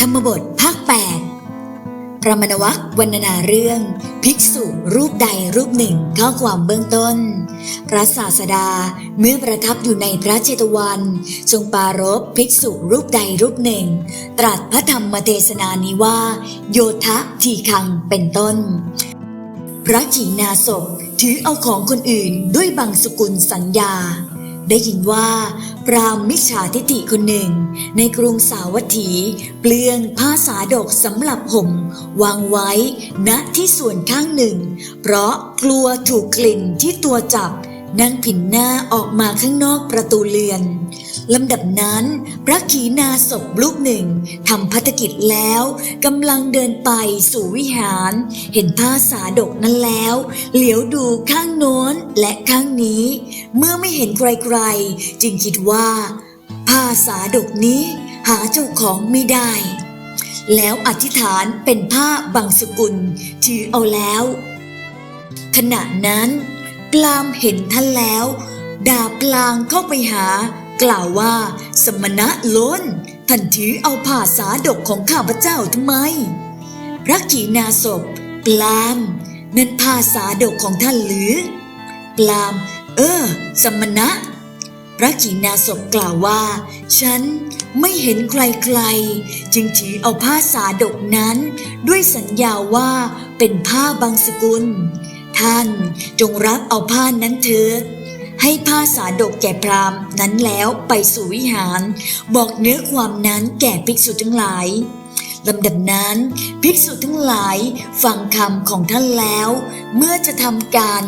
ธรรมบทภาค8พระมณวัควรรณนาเรื่อง ภิกษุรูปใดรูปหนึ่งข้อความเบื้องต้น พระศาสดาเมื่อประทับอยู่ในพระเจตวันทรงปรารภภิกษุรูปใดรูปหนึ่ง ตรัสพระธรรมเทศนานี้ว่า โยทะทีคังเป็นต้น พระขีณาศพถือเอาของคนอื่นด้วยบางสกุลสัญญา ได้ยินว่าพรามมิจฉาทิฏฐิคนหนึ่ง ในกรุงสาวัตถี เปลืองผ้าสาดกสำหรับห่มวางไว้ณที่ส่วนข้างหนึ่ง เพราะกลัวถูกกลิ่นที่ตัวจับ นั่งผินหน้าออกมาข้างนอกประตูเรือนลำดับนั้น พระขีณาศพลูกหนึ่งทำพัฒกิจแล้วกำลังเดินไปสู่วิหาร เห็นผ้าสาดกนั้นแล้ว เหลียวดูข้างโน้นและข้างนี้ เมื่อไม่เห็นใครๆ จึงคิดว่า ผ้าสาดกนี้หาเจ้าของไม่ได้ แล้วอธิษฐานเป็นผ้าบางสกุลถือเอาแล้ว ขณะนั้น ปลามเห็นท่านแล้วด่าปลางเข้าไปหา กล่าวว่า สมณะล้นท่านถือเอาผ้าสาดกของข้าพเจ้าทำไม พระขีณาศพปลามนั่นผ้าสาดกของท่านหรือปลาม เออ สมณะ พระขีณาศพกล่าวว่า ฉันไม่เห็นใครๆ จึงถือเอาผ้าสาดกนั้น ด้วยสัญญาว่าเป็นผ้าบางสกุล ท่าน จงรับเอาผ้านั้นเถิดให้ผ้าสาดกแก่พรามนั้นแล้วไปสู่วิหาร บอกเนื้อความนั้นแก่ภิกษุทั้งหลายลำดับนั้น ภิกษุทั้งหลายฟังคำของท่านแล้ว เมื่อจะทำการ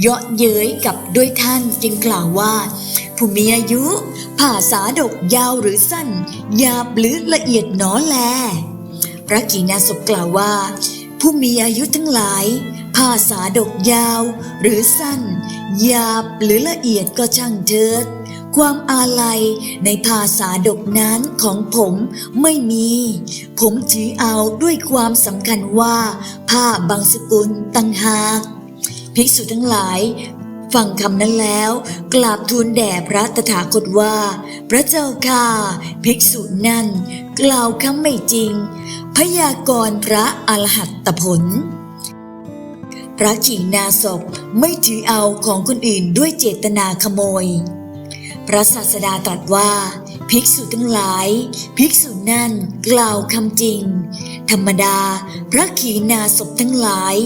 เยาะเย้ยกับด้วยท่านจึงกล่าวว่าผู้มีอายุ ผ่าสาดกยาวหรือสั้นหยาบหรือละเอียดหนอแล พระกีณาศกล่าวว่า ผู้มีอายุทั้งหลาย ผ้าสาดกยาวหรือสั้นหยาบหรือละเอียดก็ช่างเถิด ความอาลัยในภาษาดกนั้นของผมไม่มี ผมถือเอาด้วยความสำคัญว่าผ้าบางสกุลตังหากภิกษุทั้งหลายฟังคำนั้นแล้วกราบทูลแด่พระตถาคตว่า พระเจ้าค่าภิกษุนั่น กล่าวคำไม่จริง พยากรณ์พระอรหัตตผล พระขีณาศพไม่ถือเอาของคนอื่นด้วยเจตนาขโมย พระศาสดาตรัสว่า ภิกษุทั้งหลาย ภิกษุนั่นกล่าวคำจริง ธรรมดา พระขีณาศพทั้งหลาย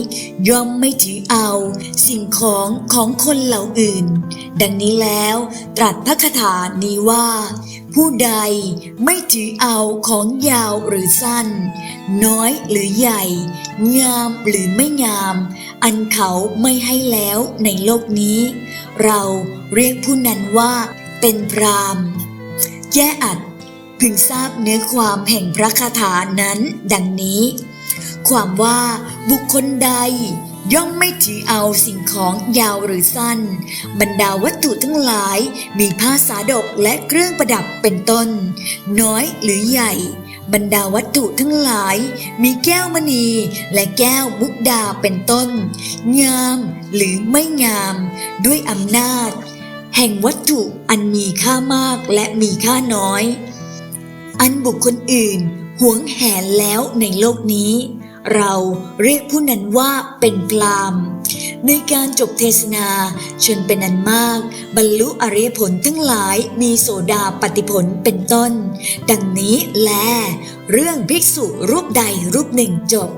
ย่อมไม่ถือเอา สิ่งของของคนเหล่าอื่น ดังนี้แล้วตรัสพระคาถานี้ว่า ผู้ใดไม่ถือเอาของยาวหรือสั้น น้อยหรือใหญ่ งามหรือไม่งาม อันเขาไม่ให้แล้วในโลกนี้ เราเรียกผู้นั้นว่าเป็นพรามณ์ แย่อัดพึงทราบเนื้อความแห่งพระคาถานั้นดังนี้ ความว่าบุคคลใดย่อมไม่ถือเอาสิ่งของยาวหรือสั้น บรรดาวัตถุทั้งหลาย มีผ้าสาดกและเครื่องประดับเป็นต้น น้อยหรือใหญ่ บรรดาวัตถุทั้งหลาย มีแก้วมณีและแก้วมุกดาเป็นต้น งามหรือไม่งาม ด้วยอำนาจ แห่งวัตถุอันมีค่ามากและมีค่าน้อย อันบุคคลอื่นหวงแหนแล้วในโลกนี้ เราเรียกผู้นั้นว่าเป็นพรามในการจบเทศนาชนเป็นอันมาก บรรลุอริยผลทั้งหลายมีโสดาปฏิผลเป็นต้น ดังนี้แล เรื่องภิกษุรูปใดรูปหนึ่งจบ